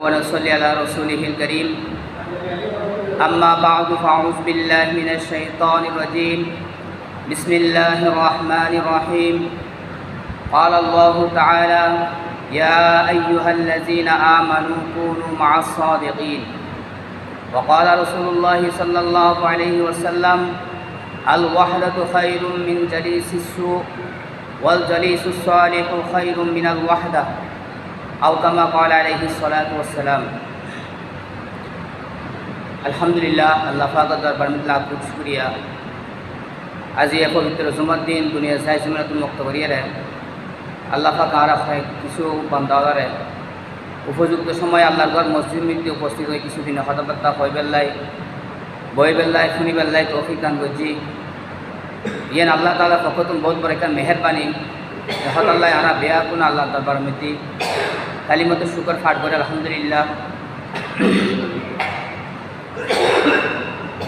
ونصلي على رسوله الكريم. أما بعد فأعوذ بالله من الشيطان الرجيم. بسم الله الرحمن الرحيم. قال الله تعالى يا أيها الذين آمنوا كونوا مع الصادقين. وقال رسول الله صلى الله عليه وسلم الوحدة خير من جليس السوء والجليس الصالح خير من الوحدة. আউকামা call আলহি সালাম আলহামদুলিল্লাহ, আল্লাহ ফাকর বরমতুল্লাহ খুব শুক্রিয়া। আজি এ পবিত্র জুমার দিন দুনিয়া সাহিজুমাতুল মুক্ত করিয়ে রে আল্লাহ ফাঁকা আর কিছু বান্দাওয়ারে উপযুক্ত সময় আল্লাহর ঘর মসজিদ মৃত্যু উপস্থিত হয়ে কিছুদিন কথাবার্তা হয় বেল্লাই বই বেল্লাই শুনি বেল্লাই তৌফিক দান করছি। ইয়েন আল্লাহ তালা পক্ষ বহুত বড় একটা মেহরবানি। হত আল্লাহ আনা বেয়া কোন আল্লাহ দরবার মিতি খালি মতো শুকর ফাট করে, আলহামদুলিল্লাহ।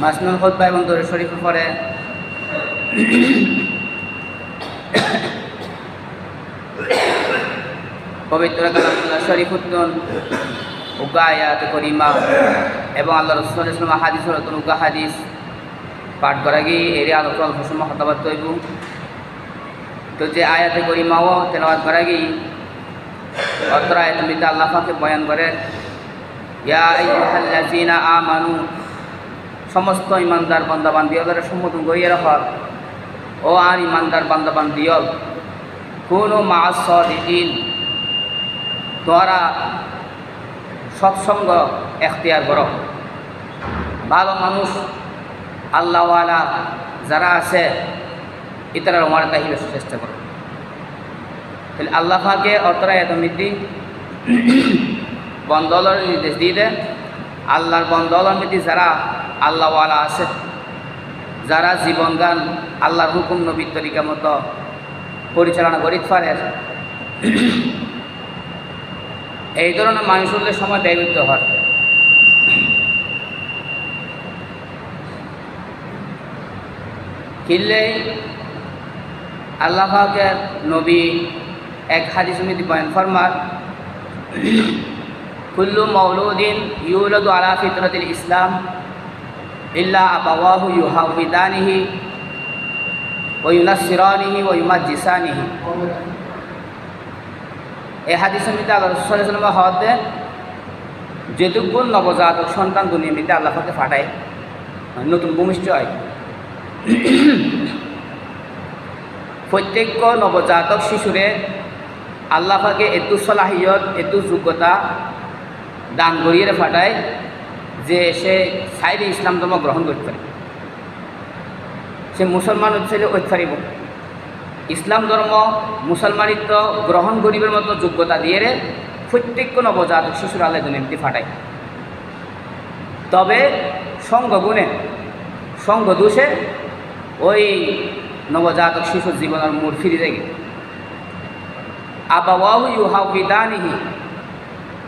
মাসনুল খোদ্া এবং দরে শরীফের পরে পবিত্র কালামুল্লাহ শরীফ উগা আয়াত করিমা এবং আল্লাহ রসুল ইসলাম হাদিস রতন উগা হাদিস পাঠ করা গিয়ে এর আলোচনা সময় হতাবাদ তৈব। তো যে আয়াতে করিমাও তেলাবাদ করা গিয়ে অত্র আয়াতমিতে আল্লাহ পাকে বয়ান করে ইয়া আমানু সমস্ত ইমানদার বান্দাবান দিয়লের সম্বোধন করিয়ে রাখা। ও আর ইমানদার বান্দাবান দিয়ল কোনো মাস সদিন তোরা সৎসঙ্গ এখতিয়ার কর। ভালো মানুষ, আল্লাহওয়ালা যারা আছে ইতারা আমার তাহিলে চেষ্টা করো। তাহলে আল্লাহ পাকে অতরা এত মিতি বন্দলের নির্দেশ দিয়ে দেন। আল্লাহর বন্দলের মিতি যারা আল্লাহওয়ালা আছে, যারা জীবন গান আল্লাহর হুকুম নবীর তরিকা মতো পরিচালনা করি পারে। এই ধরনের মানুষদের সময় ব্যয় করতে হয়। কিনলে আল্লাহ পাকের নবী এক হাদিস সমিতি বয়ান ফরমার, কুল্লু মৌলুদ্দিন ইউলদু আলা ফিতরতুল ইসলাম ইল্লা আবাওয়াহু ইউহাউদানিহি ও ইউনাসিরানিহি ও ইউমাজিসানিহি এই হাদিস সমিতি আল্লাহ রসুল্লাহ হওয়াতে যেটুকুন নবজাতক সন্তান দুনিয়ামিতে আল্লাহ পাকে ফাটায় নতুন ভূমিষ্ঠ হয়। প্রত্যেক নবজাতক শিশুরে আল্লাহাকে এতু সলাহিয়ত, এতু যোগ্যতা দান করিয়ে ফাটায় যে সে সাইডে ইসলাম ধর্ম গ্রহণ করতে পারে। সে মুসলমান হচ্ছে ওই পারিব ইসলাম ধর্ম মুসলমানিত্ব গ্রহণ করিবার মতো যোগ্যতা দিয়ে রে প্রত্যেক নবজাতক শিশুর আল্লাহ এমনি ফাটায়। তবে সঙ্গ গুণে, সঙ্গ দোষে ওই নবজাতক শিশুর জীবনের মূর ফিরে যায়। আবাওয়াহু ইউহাউ বিদানিহি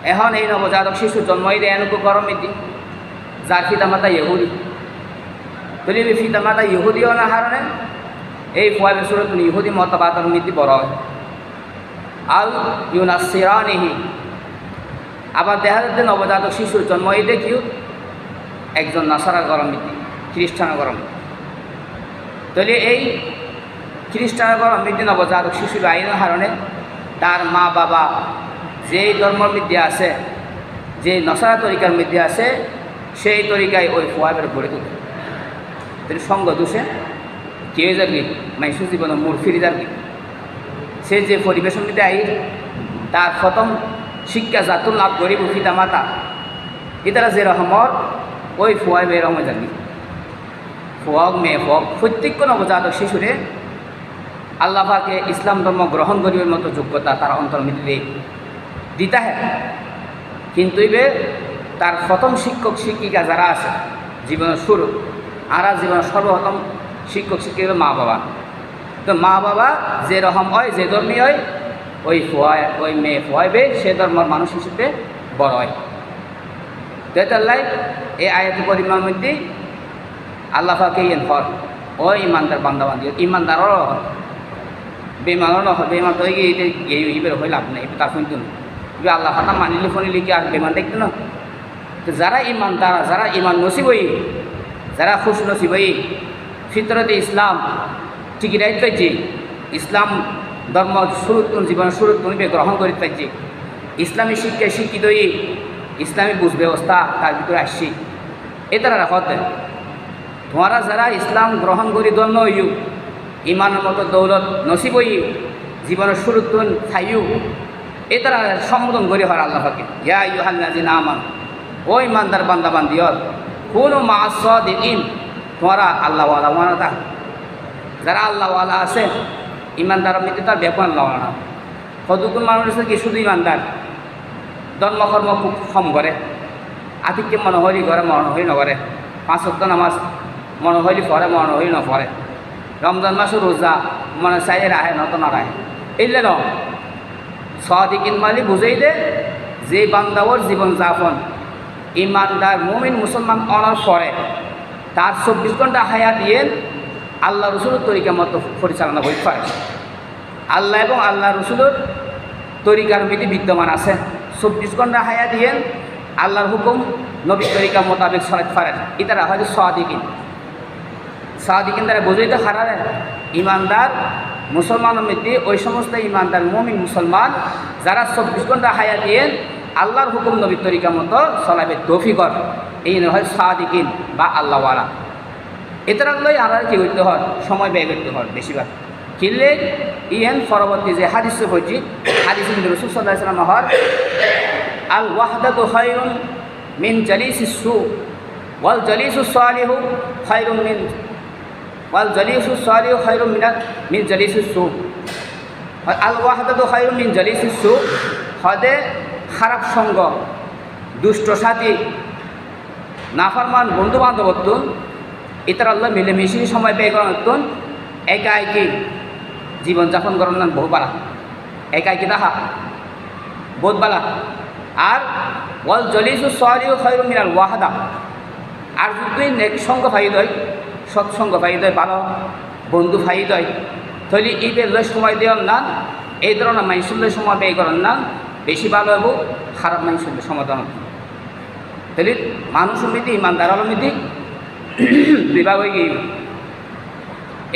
এখন এই নবজাতক শিশু জন্মই দেয় এনুকো গরম ইতি যার পিতামাতা ইহুদি। তুলি পিতামাতা ইহুদিও না হারণে এই ফুয়া বেসুরত ইহুদি মতবাদর নীতি বড় আল ইউনাসিরানিহি আবার দেখা যাচ্ছে নবজাতক শিশুর জন্মই দেখিও একজন নাসারার গরম নীতি খ্রিস্টানের গরম তাহলে এই খ্রিস্টানের গরম নীতি নবজাতক শিশুর আইনের হারণে তার মা বাবা যেই ধর্মের মধ্যে আছে যে নসারা তরিকার মধ্যে আছে, সেই তরিকায় ওই ফোয়াবের গড়ে তুলে। তিনি সঙ্গ দোষে কেউ যাবি মাইসু জীবনের মূর ফিরে যাবি সে যে পরিবেশের মধ্যে আই তার প্রথম শিক্ষা জাতুল লাভ করিব পিতা মাতা এতারা যে রহমত ওই ফোয়াই বের রহমে যাবি ফোয়াক মেয়ে ফোয়াক প্রত্যেক নবজাতক শিশুরে আল্লাহাকে ইসলাম ধর্ম গ্রহণ করিবার মতো যোগ্যতা তার অন্তর্মিতে দিতা হ্যাঁ কিন্তু এবে তার প্রথম শিক্ষক শিক্ষিকা যারা আছে, জীবনের শুরু, আর জীবনের সর্বপ্রথম শিক্ষক শিক্ষিকা মা বাবা। তো মা বাবা যে রকম হয়, যে ধর্মী হয়, ওই ফোয়ায়, ওই মেয়ে ফোয়াইবে সে ধর্মের মানুষ হিসেবে বড় হয়। তেতাল্লাই এই আয়াত পরিমাণ মধ্যে আল্লাহাকে ইয়েন হর ও ইমানদার বান্দাবান্দি ইমানদারও বেমানও নহয় বেমার তো গিয়ে গিয়ে ইবের হয়ে লাভ নেই তার শুনতুন তুই আল্লাহ ফাতা মানিলি ফনিলি কি আর বেমান দেখতে না? তো যারা ইমান তারা যারা ইমান নসিবই যারা খুশ নসিবই ফিতরতে ইসলাম ঠিকই রাইত পাইছে ইসলাম ধর্ম সুরুত্তম জীবন সুরুত্তম গ্রহণ করিতে পাইছে ইসলামী শিক্ষায় শিক্ষিত ইসলামী বুঝ ব্যবস্থা তার ভিতরে আসছি এ তারা রাখত তোমরা যারা ইসলাম গ্রহণ করি দন্য হইও ইমানের মতো দৌলত নসিব হই জীবনের সুরুত্তম খাইও। এ তারা সম্বোধন করি হয় আল্লাহকে ইয়া ইউহাল্লাজি না আমান, ও ইমানদার বান্দা বান্দিয়ত কোনো মাস দিন তোমরা আল্লাহওয়ালা থাক যারা আল্লাহওয়ালা আছে, ইমানদার মধ্যে তার ব্যাপার লওয়া না। মানুষ আছে কি শুধু ইমানদার? ধর্মকর্ম খুব কম করে। আতিককে মনে হইলি ঘরে মনে হই নগরে পাঁচ সপ্ত নামাজ মনে হইলি পরে মনে হইলি নপরে রমজান মাসে রোজা, মনে চাইলে রাহে নত নরাহে এইলে ন, সদিকিন মালি বুঝাই দে, যে বান্দাওয়ার জীবন যাপন, ইমানদার মুমিন মুসলমান অনার পরে, তার চব্বিশ ঘণ্টা হায়া দিয়ে আল্লাহ রসুলের তরিকা মতো পরিচালনা করতে পারে। আল্লাহ এবং আল্লাহ রসুলের তরিকার বিধি বিদ্যমান আছে। চব্বিশ ঘণ্টা হায়া দিয়ে আল্লাহর হুকুম নবী তরিকা মোতাবেক সরাতে পারেন ইতারা হয়তো সাদিকিন। সাদিকিন দ্বারা বুঝাইতে হারারে ইমানদার মুসলমানের মধ্যে ওই সমস্ত ইমানদার মমিন মুসলমান যারা চব্বিশ ঘণ্টা হায়া দিয়ে আল্লাহর হুকুম নবী তরিকা মতো চলাবে তৌফিকর। এই হয় সাদিকিন বা আল্লাহওয়ালা। এটার লই আর কি করতে হয়? সময় ব্যয় করতে হয় বেশিরভাগ। কিনলে ইহেন পরবর্তী যে হাদিস হয়েছি হাদিস রসুল সাল্লাহ সাল্লাম হর আল ওয়াহদাতু খায়রুন মিন জালিসিস সু ওয়াল জালিসু সালিহু মিন ওয়াল জালিসু সালিহু খায়রুন মিন মিন জালিসিস সু। আল ওয়াহদাতু খায়রুন মিন জালিসিস সু। হদে খারাপ সঙ্গ, দুষ্ট সাথী, নাফরমান বন্ধু বান্ধবত্ব ইতার আল্লাহ মিলেমিশে সময় ব্যয় করান একা একি জীবনযাপন করার নাম বহু বালা একা একি তাহা বহুত বালা আর ওয়াল জলিসু সরিও খৈরু মিনাল ওয়াহাদা। আর যদি নেক সঙ্গ ফাইদ হয় সৎসঙ্গ ফাইদ হয় ভালো বন্ধু ফাইদ হয় তাহলে এই বেলয় সময় দেওয়ার না, এই ধরনের মানুষের সময় ব্যয় করার না, বেশি ভালো হব খারাপ মানুষের সমাধান তাহলে মানুষ সমিতি ইমানদার সমিতি বিভাগ হয়ে গিয়ে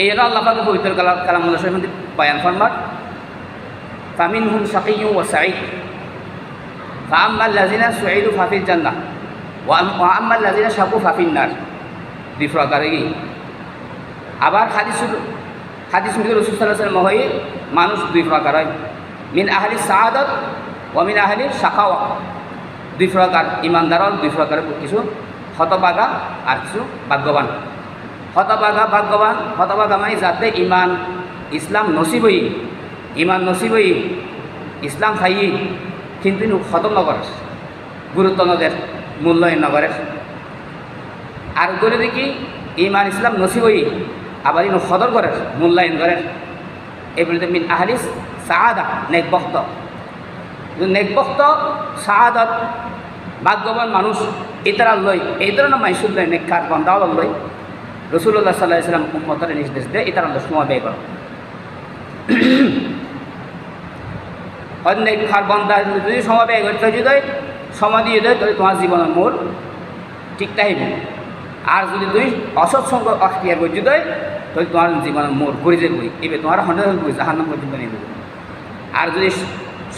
এই জন্য আল্লাহ পাকে পবিত্র কালাম কালামুল্লাহ মধ্যে বয়ান ফরমার ফামিন হুম সাকিউ ও সাইদ ফাম্মাল লাজিনা সুইদু ফাফির জান্না ও আম্মাল লাজিনা সাকু ফাফির নার। প্রকারে গিয়ে। আবার হাদিস হাদিস মিদুর রসুল সাল্লাহ মহই মানুষ দুই প্রকার হয়? মিন আহলি সাহাদত ও মিন আহলি শাখাওয়া। দুই প্রকার ইমানদার দুই প্রকারের কিছু হতবাগা আর কিছু ভাগ্যবান। হতবাগা ভাগ্যবান হতবাগা মানে যাতে ইমান, ইসলাম নসিবই ইমান নসিবই ইসলাম খাই কিন্তু খতম নগরে গুরুত্ব নদের মূল্যায়ন নগরের আর করে দেখি ইমান ইসলাম নসিবই আবার ইন সদর করে মূল্যায়ন করে এগুলিতে মিন আহলিস সাহাদা নেকবক্ত। নেকবক্ত সাহাদত ভাগ্যবান মানুষ ইতারা লই এই ধরনের মাইসুল লই নেককার বন্দাওয়াল লই রসুল্লাহ সাল্লাহ ইসলাম উম্মতের নির্দেশ দেয় ইতারা সময় ব্যয় করো অনেক খার বন্ধা যদি সময় ব্যয় করতে যদি সময় দিয়ে দেয়, তাহলে তোমার জীবনের মোড় ঠিক তাইবে আর যদি তুই অসৎসঙ্গ অক্রিয়ার করছি দেয় তাহলে তোমার জীবনের মোড় ঘুরে যাবে এবার তোমার হন্ডা ঘুরে জাহান্ন পর্যন্ত নিয়ে দেবে আর যদি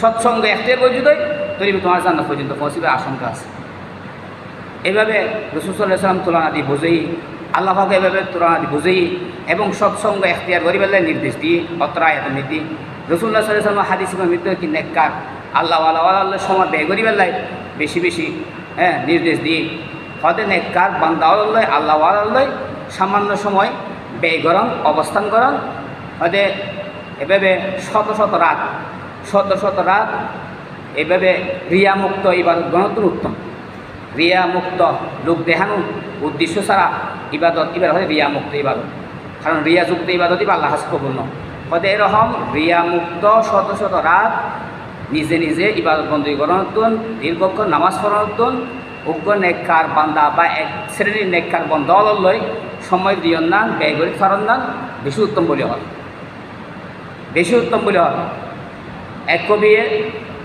সৎসঙ্গ একটাই করছি দেয় তাহলে তোমার জান্নাত পর্যন্ত পৌঁছিবে আশঙ্কা আছে। এভাবে রসুল্লাহ সাল্লাম তুলনা দিয়ে বুঝেই আল্লাহকে এভাবে তুলনা দিয়ে বুঝেই এবং সৎসঙ্গ এখতিয়ার করি বেলায় নির্দেশ দিয়ে আয়াত নীতি। রসুল্লাহ সাল্লাহ সাল্লাম হাদিস মৃত্যু কি নেককার? আল্লাহ আল্লাহ আল্লাহ সময় ব্যয় করি বেলায় বেশি বেশি হ্যাঁ নির্দেশ দিয়ে। হতে নেককার বান্দা আল্লাহ আল্লাহ সামান্য সময় ব্যয় করন অবস্থান করন। হতে এভাবে শত শত রাত, শত শত রাত এভাবে রিয়ামুক্ত ইবাদত গণতন্ত্র উত্তম। রিয়া মুক্ত লোক দেখানো উদ্দেশ্য ছাড়া ইবাদত এবার হয় রিয়া মুক্ত ইবাদত। কারণ রিয়া যুক্ত ইবাদত ইবা আল্লাহ হাসকপূর্ণ হতে এরকম রিয়া মুক্ত শত শত রাত নিজে নিজে ইবাদত বন্দী করণতন দীর্ঘক্ষণ নামাজ পড়ানোতন উগ্র নেককার বান্দা বা এক শ্রেণির নেককার বন্ধ লই সময় দিয়ন না, ব্যয় করি ফারন না বেশি উত্তম বলে হয় বেশি উত্তম বলে হয় এক কবিয়ে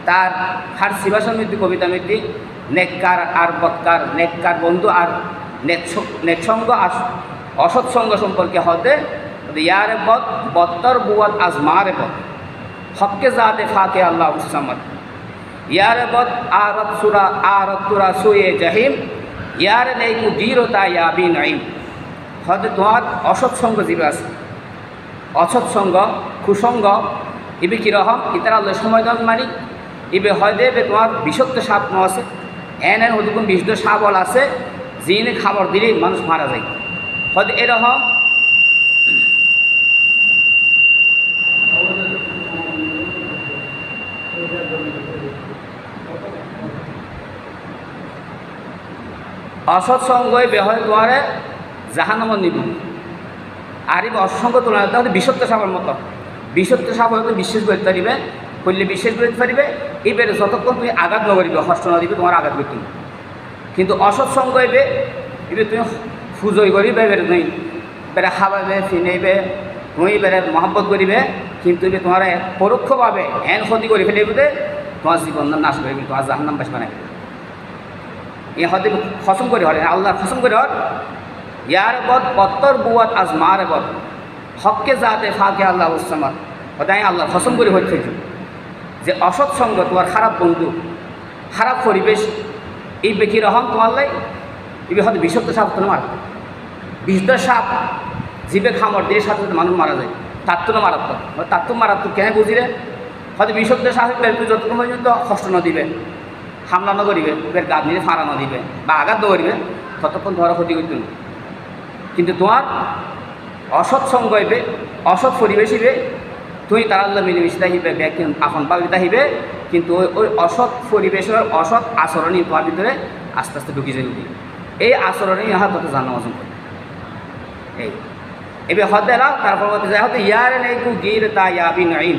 তার ফার্সি ভাষা মৃত্যু কবিতা মৃত্যু নেককার আর বৎকার নেককার বন্ধু আর নেৎসঙ্গ আর অসৎসঙ্গ সম্পর্কে হতে ইয়ারে বদ বত্তর বুয়াত আজমারে বদ হককে জাতে ফাকে আল্লাহ উসামত ইয়ারে বদ আরত সুরা, আরত তুরা সুয়ে জাহিম কু অসৎসঙ্গ জীবে আছে। অসৎসঙ্গ কুসঙ্গ, ইবে কীরকম ইতার আল্লাহ সময় দল মানি। ইবে এবে তোমার সাপ ন আছে। এন এন কোন বিষাক্ত সাপল আছে যিনি খাবার দিলে মানুষ মারা যায়। হয়তো এরকম অসৎসঙ্গই বেহয় তোমারে জাহান্নামত নিব। আর এই অসঙ্গ তুলনা তাহলে বিষত্ব সাপের মতো। বিষত্ব সাপ হয়তো বিশ্বাস করতে পারিবে, করলে বিশ্বাস করতে পারিবে, এবারে যতক্ষণ তুমি আঘাত নগরিবে হস্ত না দিবে তোমার আঘাত করতে। কিন্তু অসৎসঙ্গ এবে এবে তুমি ফুজই করিবে, এবারে তুমি এবারে খাবাইবে ফিনাইবে তুমি এবারে মহব্বত করিবে, কিন্তু এবে তোমার পরোক্ষভাবে এন ক্ষতি করে ফেলে তোমার জীবন নাশ করবে তোমার জাহান্নাম বাস বানাই এ হতে খসম করে হলে, আল্লাহ খসম করে হর ইয়ার বদ, বত্তর বুয়াত আজ মার বদ। হককে যাতে ফাঁকে আল্লাহ উসামার ওটাই আল্লাহ খসম করে হচ্ছে যে অসৎ সঙ্গ তোমার খারাপ বন্ধু, খারাপ পরিবেশ, এই বেকি রহম তোমার লাই এবে হয়তো বিষাক্ত সাপ তোমার বিষদ সাপ জীবে খামর সাথে সাথে মানুষ মারা যায়। তার তো মারাত্মক। তার তো মারাত্মক কেন বুঝিলে? হয়তো বিষাক্ত সাপ যতক্ষণ পর্যন্ত কষ্ট ন দিবে। হামলা ন করিবে এবার গাছ নিয়ে ফাঁড়া ন দিবে, বা আঘাত করিবে ততক্ষণ ধরা ক্ষতি করতে। কিন্তু তোমার অসৎ সঙ্গ হইবে, অসৎ পরিবেশ হইবে তুই তার আল্লাহ মিলেমিশে ব্যক্তি আপন পাবি থাকিবে, কিন্তু ওই ওই অসৎ পরিবেশের অসৎ আচরণই তোমার ভিতরে আস্তে আস্তে ঢুকি যাবে এই আচরণেই ইহা তোকে জানা অর্জন করে এই। এবার হতে এলাও তারপর বলতে যায় হয়তো ইয়ারে নেই গির তা ইয়াবি নাইম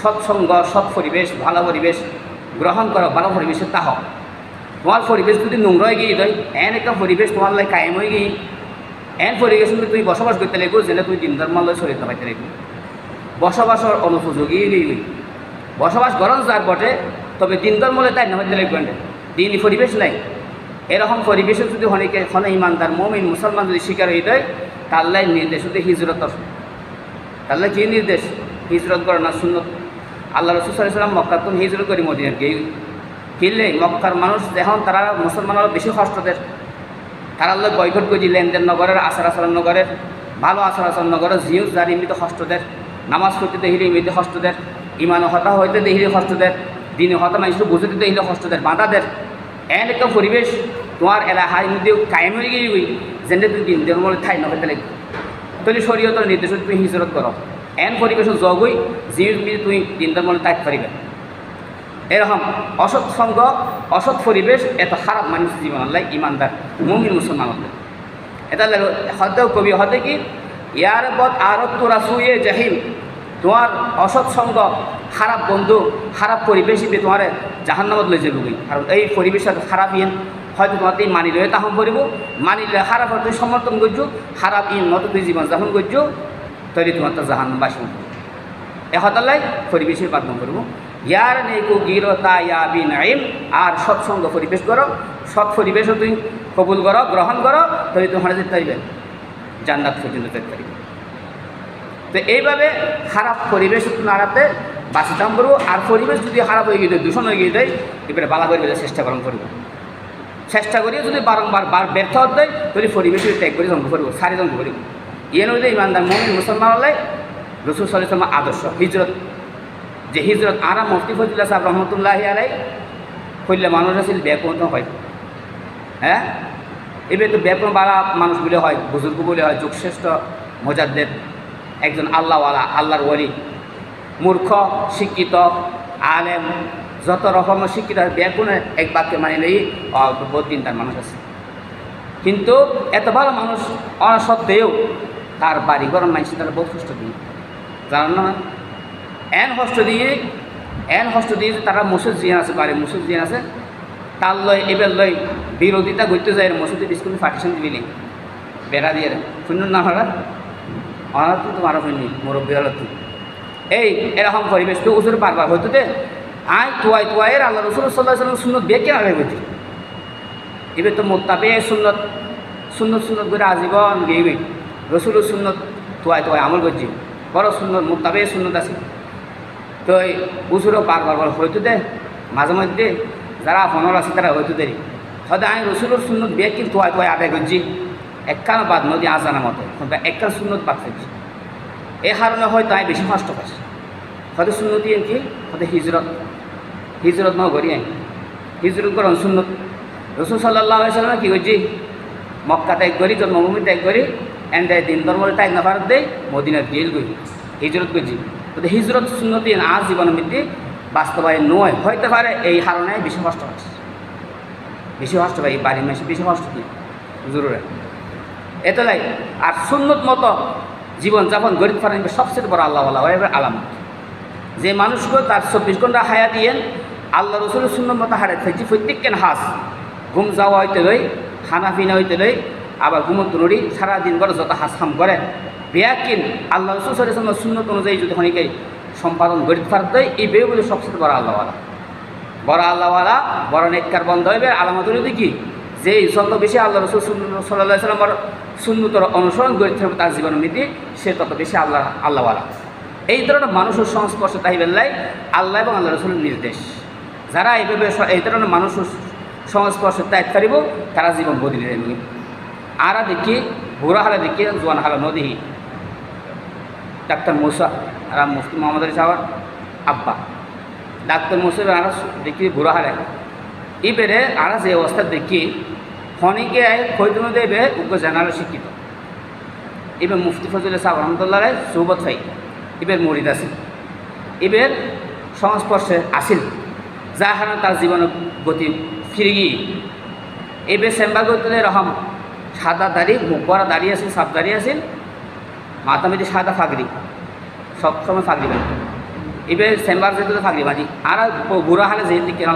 সৎসঙ্গ সৎ পরিবেশ, ভালো পরিবেশ গ্রহণ করো ভালো পরিবেশে তা হোক তোমার পরিবেশ যদি নোংরা হয়ে গিয়ে দেয় এন একটা পরিবেশ তোমার লাই কায়েম হয়ে গিয়ে এন পরিবেশ যদি তুমি বসবাস করতে লাগবো যেটা তুমি দিন ধর্মালয় চলিতে পাইতে লাগবে বসবাসের অনুপযোগী গিয়ে বসবাস গরম যার বটে তবে দিন ধর্মলে তাই না হইতে লাগবে না। দিনই পরিবেশ নাই। এরকম পরিবেশে যদি অনেকে হনে ইমানদার মমিন মুসলমান যদি শিকার হয়ে দেয় তার লাই নির্দেশ হতে হিজরতর তাহলে কি নির্দেশ হিজরত করে না শূন্য আল্লাহ রসুল সাল্লাম তুমি হিজরত করি মদিনার গিয়ে কিনলে মক্কার মানুষ এখন তারা মুসলমানরা বেশি কষ্ট দেয়, তারা লোক বয়কট করে লেনদেন নগরের আচার আচরণ নগরের, ভালো আচার আচরণ নগরের জিউ যার ইমিত কষ্ট দেয়, নামাজ পড়তে দেখিলে এমনিতে কষ্ট দেয় ইমান হতা হইতে দেখিলে কষ্ট দেয়, দিনে হতা মানুষ বুঝতে দেখিলে কষ্ট দেয়, বাধা দেয়। এন একটা পরিবেশ তোমার এলাকার মধ্যে কায়েম হয়ে গিয়ে যেন তুমি দিন মধ্যে ঠাই নখাইতে লাগবে। তাহলে শরীয়তের নির্দেশ তুমি হিজরত করো। এন পরিবেশের জগই জিউর মিলে তুমি দিনটার মধ্যে থাকতে পারিবে এরকম অসৎ সঙ্গ অসৎ পরিবেশ এত খারাপ মানুষ জীবন আল্লাহ ইমানদার মুমিন মুসলমান হতে এটা হতেও কবি হতে কি ইয়ার বদ আরত তোরা শুয়ে জাহিম তোমার অসৎ সঙ্গ খারাপ বন্ধু খারাপ পরিবেশ ইবে তোমার জাহান্নামত লই যাবি কারণ এই পরিবেশের খারাপ ইন হয়তো তোমার এই মানি লয়ে তাহম করিব মানিলে খারাপ হয়তো সমর্থন করছ খারাপ ইন মতো তুই জীবন যাপন করছ তৈরি তোমার তো জাহান্ন বাসন এহতালাই পরিবেশের বাদন করব। ইয়ার নেইকু গিরতা ইয়াবি নাইম আর সৎসঙ্গ পরিবেশ করো, সৎ পরিবেশও তুই কবুল করো, গ্রহণ করো, তবে তোমার যেতে পারিবে জান্নাত পর্যন্ত যেতে পারিবে তো এইভাবে খারাপ পরিবেশ নাড়াতে বাঁচিতাম করব, আর পরিবেশ যদি খারাপ হয়ে গিয়ে দূষণ হয়ে গিয়ে দেয়, এবারে বালা করে চেষ্টা করম করব। চেষ্টা করিয়ে যদি বারংবার বার ব্যর্থ হতে দেয়, তাহলে পরিবেশ ত্যাগ করে ধ্বংস করব, সারি ধ্বংস করব। ইয়ে নদী ইমানদার মমিন মুসলমান হলে রসুল সাল্লাম আদর্শ, হিজরত। যে হিজরত আরা মুফতি ফজিল্লা সাহেব রহমতুল্লাহ আলাই করলে মানুষ আছিল ব্যাপন হয়। হ্যাঁ? এবার তো ব্যাপন বাড়া মানুষ বলে হয়, বুজুর্গ বলে হয়, যুগশ্রেষ্ঠ মজাদ্দের একজন আল্লাহওয়ালা, আল্লাহর ওয়ালি। মূর্খ, শিক্ষিত, আলেম, যত রকমের শিক্ষিত ব্যাপনে এক বাক্যে মানে নেই দিন তার মানুষ আছে। কিন্তু এত ভালো মানুষ অনা সত্ত্বেও তার বাড়ি ঘর মানুষ তারা বহুত কষ্ট দিয়ে। জানান না? এন হস্ত দিয়ে, এন হস্ত দিয়ে তারা মসজিদ জিয়ান আছে বাড়ি মসজিদ জিয়ান আছে তার লয় এবার লয় বিরোধিতা করতে যায়, মসজিদে বিস্কুল পার্টিশন দিবি বেড়া দিয়ে শূন্য না হরা অনার তো তোমার হয়নি, মুরব্বী হল তুই এই, এরকম পরিবেশ তো উচুর বারবার হইতো দে। আয় তুয়াই তুয়াইয়ের আল্লাহ রসুল সাল্লাহ সাল্লাম সুন্নত বেঁকে আগে বুঝি এবার তো মোত্তাবে সুন্নত। সুন্নত সুন্নত করে আজীবন গেইবে। রসুল সুন্নত তুয়াই তুয়াই আমল করছি। বড় সুন্দর মোত্তাবে সুন্নত আছে। তো এই বুঝুরও বার বার বার হয়তো দে, মাঝে মধ্যে যারা ফোনর আছে তারা হয়তো দেরি। হয়তো আমি রসুলের সুন্নত বেগ কিন্তু তুয়াই তুয়াই আদায় করছি। একখান বাদ নদী আজানা মতো একখান সুন্নত বাদ ফেলছি এই কারণে হয়তো আমি বেশি কষ্ট পাচ্ছি। হয়তো সুন্নতি কি হয়তো হিজরত হিজরত ন করি হিজরত করন সুন্নত। রসুল সাল্লাহ সাল্লাম কি করছি? মক্কা ত্যাগ করি, জন্মভূমি ত্যাগ করি এন্ড দিন ধর্মের ত্যাগ না ভারত দেয় মদিনার গেল। গই হিজরত করছি কিন্তু হিজরত সুন্নতি আজ জীবন মৃত্যু বাস্তবায়ন নয়। হইতে পারে এই কারণে বেশি কষ্ট হচ্ছে। বেশি কষ্ট পাই বাড়ির মেশে বেশি কষ্ট কি জরুরি এতলাই আর সুন্নত মতো জীবনযাপন গরিব ফারেন সবচেয়ে বড় আল্লাহ আল্লাহ আলামত যে মানুষকে তার চব্বিশ ঘণ্টা হায়া দিয়ে আল্লাহ রসুলের সুন্নত মতো হারে থাকছি প্রত্যেক কেন হাস ঘুম যাওয়া হইতে লই, খানা পিনা হইতে লই আবার ঘুমত নড়ি সারাদিন করে যত হাস খাম করে বেয়া কিন আল্লাহ রসুল সুন্নত অনুযায়ী যদি খনিকে সম্পাদন ফারত দেয় এই বেয়ে বলে সবচেয়ে বড় আল্লাহওয়ালা। বড় আল্লাহওয়ালা, বড় নেককার বন্ধ হইবে। আলামত হইলে কি? যে যত বেশি আল্লাহ রসুল সাল্লাহ সাল্লামর সুন্নতর অনুসরণ করে থাকবে তার জীবন নীতি, সে তত বেশি আল্লাহ আল্লাহওয়ালা। এই ধরনের মানুষের সংস্পর্শে তাহিবেল্লাই আল্লাহ এবং আল্লাহ রসুলের নির্দেশ। যারা এইভাবে এই ধরনের মানুষের সংস্পর্শে ত্যাগ করিব, তারা জীবন বদলে নিবে। আরা দেখি বুড়া হালে দেখি, জোয়ান হালে নদী ডাক্তার মুসা, আর মুফতি মোহাম্মদ আলী সাহার আব্বা। ডাক্তার মুসা আর দেখি হালে ইবেরে আর যে অবস্থা দেখি, খনিকে খৈতন দেবে উগ্র জেনারেল শিক্ষিত। এবার মুফতি ফজল সাহেব রহমতুল্লাহ রায় সৌবত ভাই, এবার মরিদ আছে। এবার সংস্পর্শে আসিল যা হারান তার জীবনের গতি ফিরে গিয়ে এবার করতে রহম সাদা দাড়ি, মুখ করা দাঁড়িয়ে আছে, সাপ দাঁড়িয়ে আছে। মাথা মেঝে সাদা ফাগরি সবসময় ফাগরি বাঁধি। এবার চেম্বার যেতে ফাগরি বাঁধি। আর বুড়া হালে যেহেতু কেন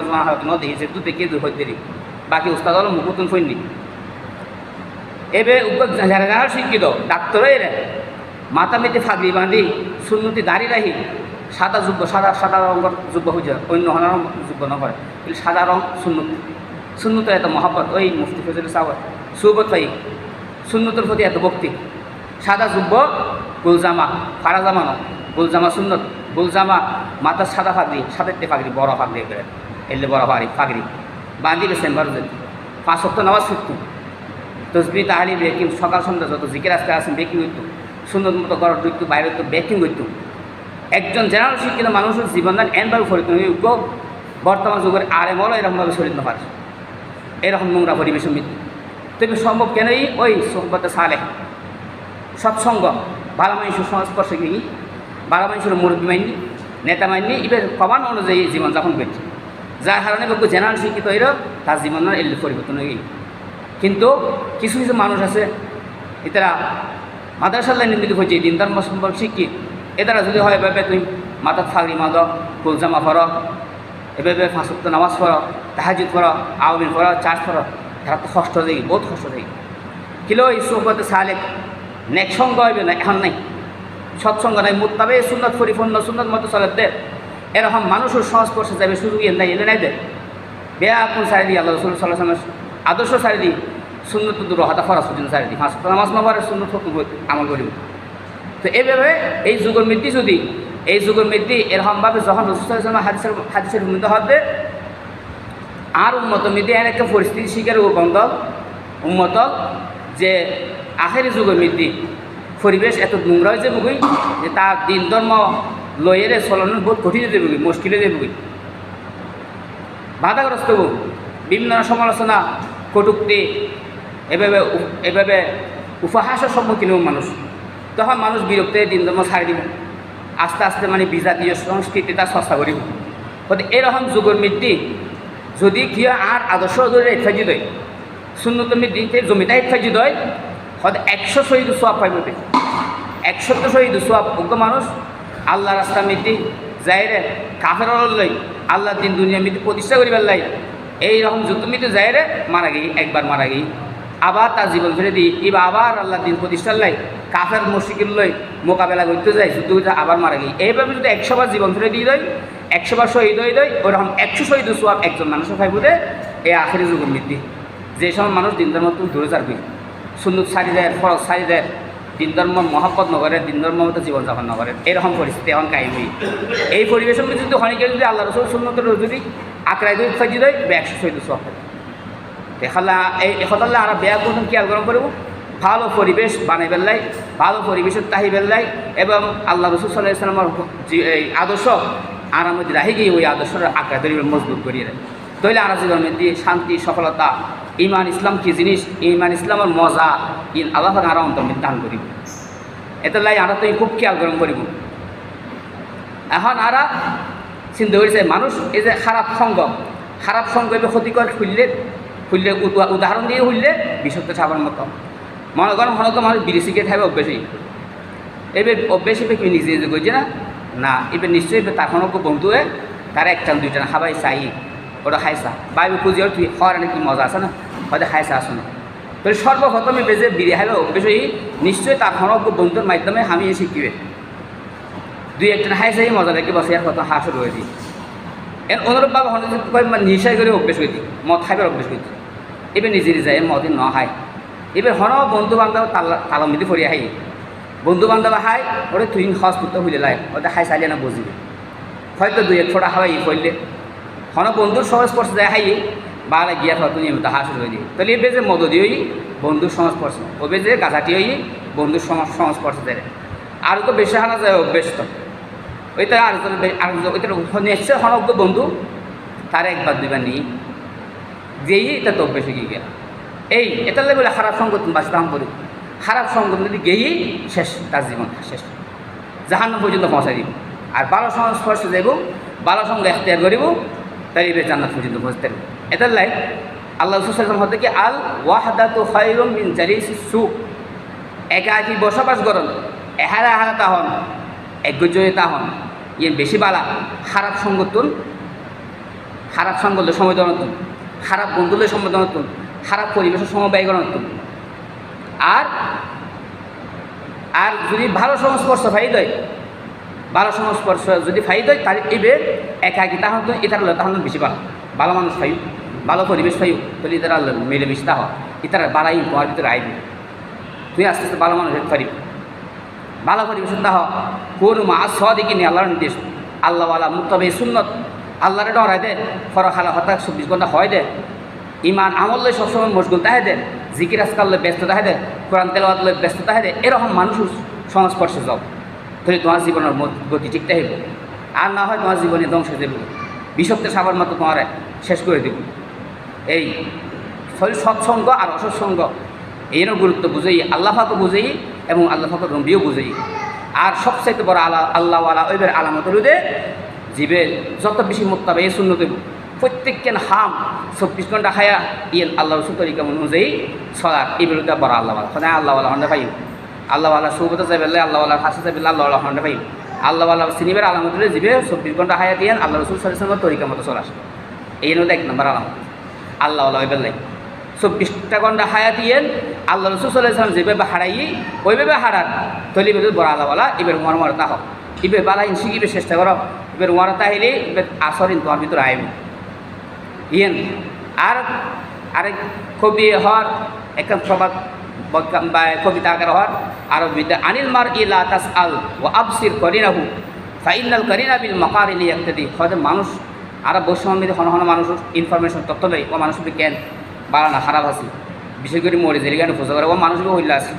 ন দেখি যেহেতু দেখে দূর হইতে বাকি উস্তাদ হলো মুকুতুন ফৈনি এবে উপর যারা শিক্ষিত ডাক্তার এরে মাথা মেতে ফাগরি বাঁধি, সুন্নতি দাড়ি রাহি সাদা যুব্য সাদা সাদা রঙের যুব্য হয়ে যায় অন্য হনার যুব্য না করে কিন্তু সাদা রং সুন্নত। সুন্নত এত মহাব্বত, ওই মুফতি ফজল সাহর সুবত ভাই সুন্নতের প্রতি এত ভক্তি। সাদা যুব্য গুলজামা, ফারা জামা ন গুলজামা সুন্নত, গুলজামা মাথার সাদা ফাগরি সাদাতে ফাগরি বড় ফাগরি করে। এলে বড় ফাগরি ফাগরি বাঁধিবে চেম্বার পাঁচ সপ্তাহ নামাজ শিখতো তসবি তাহারি বেকিং, সকাল সন্ধ্যা যত জিকের আজকে আসেন বেকিং হইতো। সুন্দর মতো ঘর ঢুকতো, বাইরে হইতো, বেকিং হইতো। একজন জেনারেল শিক্ষিত মানুষের জীবনদান এনভাবে যোগ্য বর্তমান যুগের আর এম হলো এরকমভাবে শরীর না পারে এরকম নোংরা পরিবেশ মৃত্যু। তবে সম্ভব কেনই? ওই সোহবতে সালে সৎসঙ্গ ভালো মানুষের সংস্পর্শে গিয়ে ভালো মানুষের মুরব্বী মাইনি নেতা মাইনি এবার কমান অনুযায়ী জীবনযাপন করছে। যার কারণে বহু জেনারেল শিক্ষিত হইল, তার জীবনের এল পরিবর্তন হয়ে গেল। কিন্তু কিছু কিছু মানুষ আছে, এতারা মাদ্রাসাল্লাহ নির্মিত হয়েছে দিন ধর্ম সম্পর্ক শিক্ষিত। এতারা যদি হয়, এভাবে তুই মাথার ফাগরি মাদ কুলজামা ফর এভাবে ফাঁসক্ত নামাজ পড় তাহাজিদ পড় আওয়ামিন পড় চার্জ পড়। তারা তো কষ্ট দেয় বহুত কষ্ট দেয় কিলো এই সোহবতে সালে নেক সঙ্গ হইবে না, এখন নাই। সৎসঙ্গ নাই, মোত্তাবে সুন্নত পরিপূর্ণ সুন্নত মতো চলে দে। এরকম মানুষের সংস্পর্শে যাবে সুযোগ ইয়ে নাই এলে নাই দে। বেয়া কোন সারি আল্লাহ রসুল সাল্লাহ আদর্শ সারি দি সুন্নত দূর হাতা ফরাস পর্যন্ত সারি পাঁচ নামাজ সুন্নত হকুম আমল করিব। তো এইভাবে এই যুগের মৃত্যু যদি, এই যুগের মৃত্যু এরকমভাবে যখন রসুল সাল্লাহ হাদিসের হাদিসের উন্নত হবে আর উন্মত এর একটা পরিস্থিতি শিকার বন্ধ। উন্মত যে আখেরি যুগের মৃত্যু পরিবেশ এত নোংরা হয়েছে বুগুই যে তার দিন ধর্ম লয়েরে চলন বহুত কঠিন হয়ে যাবে মুশকিল হয়ে যাবে বাধাগ্রস্ত হব বিভিন্ন সমালোচনা, কটুক্তি, এভাবে এভাবে উপহাসের সম্মুখীন হব মানুষ। তখন মানুষ বিরক্ত দিন ধর্ম ছাড়ি দিব। আস্তে আস্তে মানে বিজাতীয় সংস্কৃতি তার চর্চা করিব গতিকে এরকম যুগের মৃত্যু যদি কি হয় আর আদর্শ ধরে ইত্যাদি দেয় শূন্যত মৃত্যুতে জমিটা ইত্যাদি দেয় হয়তো একশো শহীদ সোয়াব পাইব একশো তো শহীদ সোয়াব অজ্ঞ মানুষ, আল্লাহ রাস্তা মৃত্যু যাইরে কাফের লই আল্লাহ দিন দুনিয়া মৃত্যু প্রতিষ্ঠা করিবার লাই এইরকম যুদ্ধ মৃত্যু যাইরে মারা গেই একবার মারা গেই। আবার তার জীবন ফিরে দিই এবার আবার আল্লাহ দিন প্রতিষ্ঠার লাই কাফের মুশিকির লই মোকাবেলা করতে যায়, যুদ্ধ আবার মারা গেই। এইভাবে যদি একশো বার জীবন ফিরে দিয়ে দেয় একশো বার শহীদ হয়ে দেয় ওরকম একশো শহীদ সোয়াব একজন মানুষের খাইব দে এই আখেরি যুগ মৃত্যু যে সময় মানুষ দিন ধর্ম তুমি দূরে যাবি। সুন্দর সারি দেয়, ফরজ সারি দেয়, দিন ধর্ম মহাপদ নগরে দিন ধর্ম মতো জীবনযাপন নগরে এরকম পরিস্থিতি এখন কাহিনী এই পরিবেশের মধ্যে যদি অনেকে যদি আল্লাহ রসুল সুন্নত যদি আঁকড়াই দিয়ে ফাজি দেয়, বা একশো শহীদ সোয়াব দেখালা, এই এখতাল্লা আর বেয়া করুন, কি আগ্রহ করব? ভালো পরিবেশ বানাই বেল্লাই ভালো পরিবেশের তাহি বেল্লাই এবং আল্লাহ রসুল সাল্লাহ ইসলামের এই আদর্শ আরাম মধ্যে রাহি গিয়ে ওই আদর্শের আঁকড়া তৈরি মজবুত করিয়ে দেয়। তৈলে আর জীবনের মধ্যে শান্তি, সফলতা ইমান ইসলাম কি জিনিস? ইমান ইসলামের মজা ইন আল্লাহ আর অন্তর মধ্যে দান করিব। এতে লাই আমরা তো খুব খেয়াল গরম করিব। এখন আরা চিন্তা করেছে, মানুষ এই যে খারাপ সঙ্গ খারাপ সঙ্গ এবার ক্ষতিকর খুললে খুললে উদা- উদাহরণ দিয়ে খুললে বিশুদ্ধ খাবার মতো। মনে করেন, মনে তো মানুষ বিড়ি সিগারেট খাবে অভ্যেসই। এবার অভ্যেস নিজে নিজে করছে না। না এবার নিশ্চয়ই এবার তার কোনো বন্ধু হয়ে তার একটান দুইটান খাবাই চাই, ওটা খাইছা। বাইবে খুঁজি তুই হওয়ার নাকি মজা আছে না? হয়তো খাইছা আসো না তো সর্বপ্রথমে বেজে বিড়ি খাইবে অভ্যেসই নিশ্চয়ই কোনো বন্ধুর মাধ্যমে আমি শিখিবে দুই একটা হাইছে মজা দেখে বসে আর কত হাস রয়ে দিই এর অনুরূপভাবে হঠাৎ নিশাই করে অভ্যেস করে মদ খাইবার অভ্যেস করে এবার নিজে নিজে মদ ন খায় এবার হন বন্ধু বান্ধব তালা তালা মিলি ফরি আহি। বন্ধু বান্ধব হাই ওরে তুই সহজ পুত্র হইলে লাই ওটা খাই চাইলে না বুঝিবে হয়তো দুই এক ফোটা হাওয়াই ফইলে হন বন্ধুর পড়ছে যায় হাই বালা গিয়া হয়তো নিয়মিত হাস রয়ে দিই তাহলে এবার যে মদ দিয়েই বন্ধুর সংস্পর্শ ওবে যে গাছাটি হই বন্ধুর সংস্পর্শে দেয় আর তো বেশি হানা যায় অভ্যেস তো ওইটা আরেকজন আরেকজন ওইটা নিশ্চয় হনজ্ঞ বন্ধু তার একবার দুইবার নিই যেই এটা তো অভ্যেস গিয়ে এই এটা বলে খারাপ সঙ্গ তুমি বাঁচতাম করি খারাপ সঙ্গ যদি শেষ, তার জীবন শেষ। জাহান্ন পর্যন্ত পৌঁছাই দিব। আর বারো সংস্পর্শে যাইব বারো সঙ্গ এখতিয়ার করিব, তাই এবার জান্নাত পর্যন্ত পৌঁছতে পারব এটার লাই আল্লাহ সুসাল্লাম হতে কি, আল ওয়াহাদা তো খাইরুম মিন জালিসি সুখ একা একই বসবাস করন। এহারা এহারা তাহন তা হন। ইয়ে বেশি বালা, খারাপ সঙ্গতুন খারাপ সঙ্গলে সময় নতুন খারাপ বন্ধুদের সময় নতুন খারাপ পরিবেশের সময় ব্যয় নতুন আর আর যদি ভালো সংস্পর্শ ফাই দেয় ভালো সংস্পর্শ যদি ফাই দেয় তাহলে এবে একাকি, তাহলে তো এটার তাহলে বেশি ভালো ভালো মানুষ ফাইও ভালো পরিবেশ ফাইও তাহলে ইতারা মিলেমিশে তাহ ইতারা বাড়াই তোমার ভিতরে আইবে তুই আস্তে আস্তে ভালো মানুষ পারিবি ভালো পরিবেশ তাহ কোন মা সদিকে নিয়ে আল্লাহর নির্দেশ। আল্লাহওয়ালা মুক্তবে সুন্নত। আল্লাহরে ডরাই দে। ফর খালা হতা চব্বিশ ঘণ্টা হয় দে। ইমান আমল লই সবসময় মশগুল তাহে দে। জিকির আজকাল ব্যস্ত তাহে দে, কোরআন লই ব্যস্ত তাহে দে, এরকম মানুষ সংস্পর্শে যাও তাহলে তোমার জীবনের গতি ঠিক থাকিব আর না হয় তোমার জীবনে ধ্বংস যাবে বিষক্ত সাবার মতো তোমার শেষ করে দেব। এই ফলে সৎসঙ্গ আর অসৎসঙ্গ এরও গুরুত্ব বুঝেই আল্লাহাকে বুঝেই এবং আল্লাহাকে রম্বিও বুঝেই। আর সবচাইতে বড় আল্লাহ আল্লাহওয়ালা ওইবার আলামত রুদে জীবের যত বেশি মোত্তাবে এই শূন্য দেব প্রত্যেককেন হাম, চব্বিশ ঘণ্টা খায়া ইয়েন আল্লাহ রসুল তরিকা অনুযায়ী সলার এই বিরুদ্ধে বড় আল্লাহওয়ালা সদায় আল্লাহ আল্লাহওয়ালা হন্ডা পাই আল্লাহওয়ালা সৌবত যাইবেলে আল্লাহওয়ালা হাসি যাইবেলে আল্লাহওয়ালা হন্ডা পাই আল্লাহওয়ালা সিনিমের আলামত রুদে জীবে চব্বিশ ঘণ্টা খায়া দিয়েন আল্লাহ রসুল সাল্লামের তরিকা মতো চলাস। এই হলো এক নম্বর আলামত। আল্লাহওয়ালা ওই বেলায় চব্বিশটা ঘণ্টা হায়াত ইয়েন আল্লাহ রসুল সাল্লাম যেভাবে হারাই ওইভাবে হারার তলি বেলে বড় আল্লাহওয়ালা এবার উমার মারা তাহ ইবে বালা ইনসি চেষ্টা করো। এবার উমারা তাহিলে এবার আসরিন তোমার ভিতরে আইবে। ইয়েন। আর আরেক কবি হওয়ার একটা প্রবাদ বা কবিতা আকার হওয়ার আর বিদ্যা, আনিল মার ইলা তাস আল ও আবসির করিনাহু ফাইনাল করিনা বিল মকারিলি ইত্যাদি হয়তো মানুষ, আর বৈষম্যে হন হন মানুষ ইনফরমেশন তথ্য দেয়, ও মানুষ জ্ঞান বাড়া না, খারাপ আছে। বিশেষ করে মরে জেলে জ্ঞান খোঁজা করে, ও মানুষকে হইলে আছে।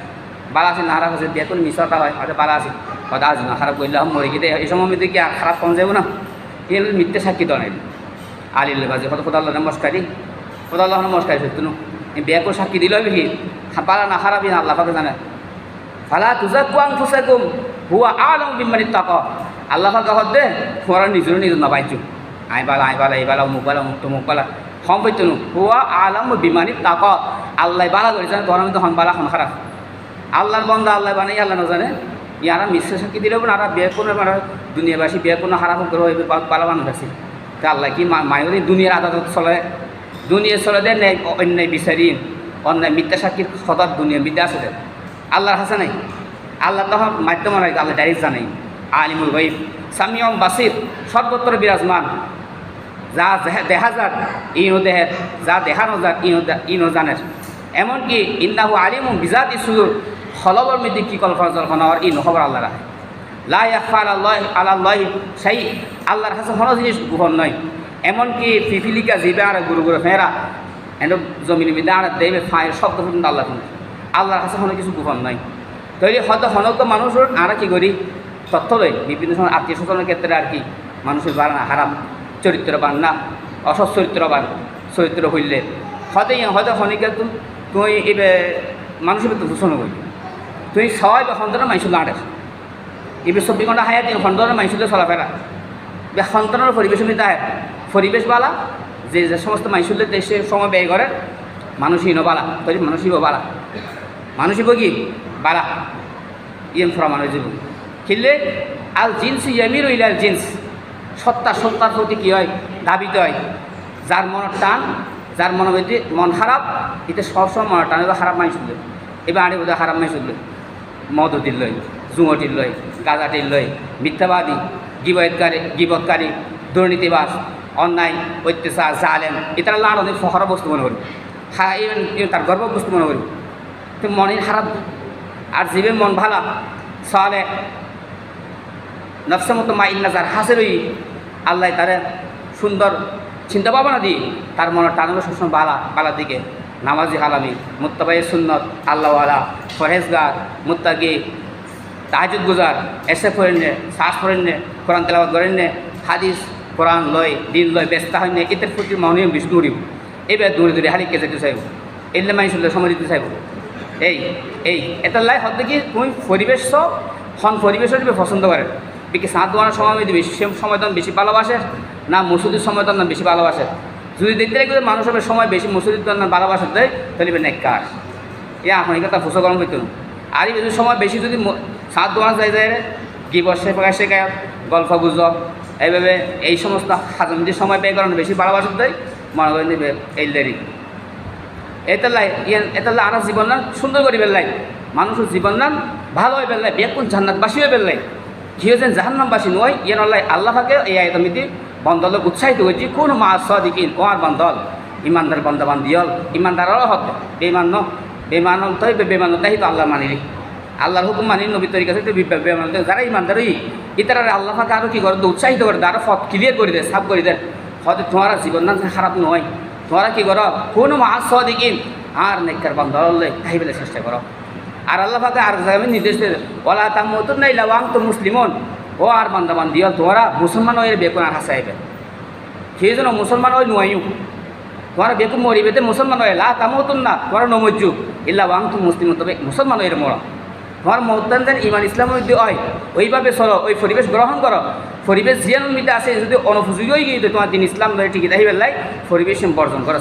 বালা আছে, না খারাপ আছে করে মিশাটা হয়, হয়তো বালা আছে। হয়তো আজ না খারাপ করলে মরে গিয়ে এই সময় মধ্যে কি খারাপ কম যাব না? এর মিথ্যে সাক্ষী নাই। আলিল বাজে কত খোদা আল্লাহ নমস্কারই খোদা আল্লাহ নমস্কার সত্যি করে সাক্ষী দিল কি বালা না খারাপই না আল্লাহ, পাকে জানে। ফালা তুজা কুয়াং ফুসাকুম হুয়া আলম বিমানি তাক। আল্লাহ পাকে দে তোমার নিজের নিজের না পাইছো আই বালা আই বালা এই বালা মুখ বালা মুখ তো মুখ বালা হম পাইতো হুয়া আলম বিমানি তাক। আল্লাহ বালা করেছে তোমার মধ্যে হন বালা হন খারাপ। আল্লাহর বন্ধা আল্লাহ বানাই, আল্লাহ না জানে। ইয়ারা মিশ্র সাক্ষী দিলেও না, আর বিয়ে কোনো দুনিয়াবাসী বিয়ে কোনো হারাপ করে পালা মানুষ আছে তা আল্লাহ কি মায়ের দুনিয়ার আদালত চলে। দুনিয়া চলে দেয় ন্যায় অন্যায় বিচারি অন্যায় মিথ্যা সাক্ষীর সদার দুনিয়া বিদ্যা আছে আল্লাহর হাসা নাই। আল্লাহ তখন মাধ্যম নাই, আল্লাহ ডাইরেক্ট জানাই। আলিমুল ভাই সামিয়ম বাসির, সর্বত্র বিরাজমান। যা দেহা- যার ইনো দেহের, যা দেখানো যার ইনো ইনো জানের। এমনকি ইন্দাহু আলিম বিজাত ইসুর হলবর মধ্যে কি কল্পনা জল্পনা আর ইনো খবর আল্লাহ রাখে। লা ইয়াখফা আল্লাহ আল্লাহ সেই আল্লাহর কাছে কোনো জিনিস গোপন নয় এমনকি ফিফিলিকা জিবে আর গুরু গুরু ফেরা, এন জমিন বিদা আর দেবে ফায়ের শব্দ পর্যন্ত আল্লাহ শুনে। আল্লাহর কাছে কোনো কিছু গোপন নাই। তৈরি হয়তো হনক মানুষের আমরা কি করি? তথ্য লই। বিভিন্ন সময় আত্মীয় স্বজনের ক্ষেত্রে আর কি? মানুষের বাড়ানা হারাম। চরিত্রবান না, অসৎ চরিত্রবান। চরিত্র হইলে। হয়তো ইয়া- হয়তো হনিকে তুই এবে মানুষের তো দূষণ করি তুই সবাই বা সন্তানের মাইসুল আটে এবে চব্বিশ ঘণ্টা হায়াত সন্তানের মাইসুলে চলাফেরা বে সন্তানের পরিবেশ নিতে হয় পরিবেশ বালা, যে যে সমস্ত মাইসুলের দেশে সময় ব্যয় করে মানুষই বালা তৈরি মানুষই বালা। মানুষই কি? বালা। ইয়েম ফরা মানুষ জীবন খেললে আল জিন্স ইয়ামির ইলাল জিন্স। সত্তা সত্তার প্রতি কী হয়? দাবিতে হয়। যার মনের টান যার মনের মধ্যে মন খারাপ এতে সবসময় মনের টান খারাপ মানুষ উঠল এবার আরে বোধহয় খারাপ মানুষ উঠল মদতির লয় জুঙটির লয় গাঁজাটির লয় মিথ্যাবাদী, গিবৎকারী গিবৎকারী দুর্নীতিবাস অন্যায়, অত্যাচার জালেন এটা লাড় অনেক ফখর বস্তু মনে করি। হা ইভেন তার গর্ব বস্তু মনে করি। তো মনের খারাপ আর জীবের মন ভালা, সালে নফসে মতো মা ইন্না যার হাসেরই আল্লাহ তারে সুন্দর চিন্তা ভাবনা দিয়ে তার মনে টানলো সবসময় বালা, বালার দিকে নামাজি হালামি, মুত্তাবাই সুন্নত, আল্লাহওয়ালা ফরেজগার মুত্তাগি তাহাজুদ গুজার এসে ফরেন নে শ্বাস ফরেন নে কোরআন তেলাবাদ করেন নে হাদিস, কোরআন লয়, দিন লয়, ব্যস্ত হয় নে এদের প্রতি মনে বিষ্ণু উড়িব। এবার দূরে দূরে হারিকে যেতে চাইব। এলে মানুষ সময় দিতে চাইব। এই এই এটা লাই হতে কি তুমি পরিবেশ হন পরিবেশের দিবে পছন্দ করে বিকে সাঁত দোয়ানোর সময় বেশি, সে সময় তখন বেশি ভালোবাসে, না মসুদির সময় তখন বেশি ভালোবাসে? যদি দেখতে লাগবে মানুষ হবে সময় বেশি মসুদির তখন ভালোবাসে দেয় তাহলে নেককার। ইয়া, এখন কথা ফুসো গরম হইতো। আর এই যদি সময় বেশি যদি সাত দোয়ানো যায় যায় কি বসে প্রকাশ শেখায় গল্প গুজব, এইভাবে এই সমস্ত হাজমদির সময় ব্যয় করানো বেশি ভালোবাসা দেয়, মনে করে নেবে এই দেরি এতালাই ইয়ান এতাল্লা আনা জীবন নাম সুন্দর করে বেললাই মানুষের জীবন নাম ভালো হয়ে বেললাই বেকুন জান্নাতবাসী হয়ে বেললাই হয়েছেন জাহান্নামবাসী নয় ইয়ান আল্লাহ আল্লাহ থাকে এই আয়তমিতি বন্দল উৎসাহিত হয়েছি, কোন মা সদিকিন, ও আর বন্দল। ইমানদার বন্দা বান্দিয়ল ইমানদারও হত বেমান ন বেমান তাই বেমান তাই তো আল্লাহ মানিলি আল্লাহর হুকুম মানি নবী তরিকা থেকে যারা ইমানদারই ইতারা আল্লাহ ফাঁকে আরও কি করে? উৎসাহিত করে আরও ফত ক্লিয়ার করে দেয়, সাফ করে দেয়। হয়তো তোমার জীবন নাম খারাপ নয়। তোমরা কি করো? কোনো মাস দিকিন আর নেকর বন্ধলে তাই বলে চেষ্টা করো। আর আল্লাহ পাকে আর জায়গায় নির্দেশ দিয়ে। ওলা তা মতুন নাই লাওয়াং তো মুসলিমন। ও আর বান্দাবান দিয়ল তোমরা মুসলমান হয়ে বেকুন আর হাসাইবে সেই জন্য মুসলমান হয়ে নুয়াইও তোমরা বেকু মরিবে মুসলমান হয়ে, লা তা মতুন না, তোমরা নমজ্জু। ইল্লা ওয়াং তো মুসলিম তবে মুসলমান হয়ে মরা। তোমার মহত্তান যেন ইমান ইসলামের মধ্যে হয়, ওইভাবে চলো, ওই পরিবেশ গ্রহণ করো পরিবেশ জিয়ানোর মধ্যে আছে, যদি অনুপযোগী হয়ে গিয়ে তোমার দিন ইসলাম ধরে ঠিকই তাই লাই পরিবেশ বর্জন করো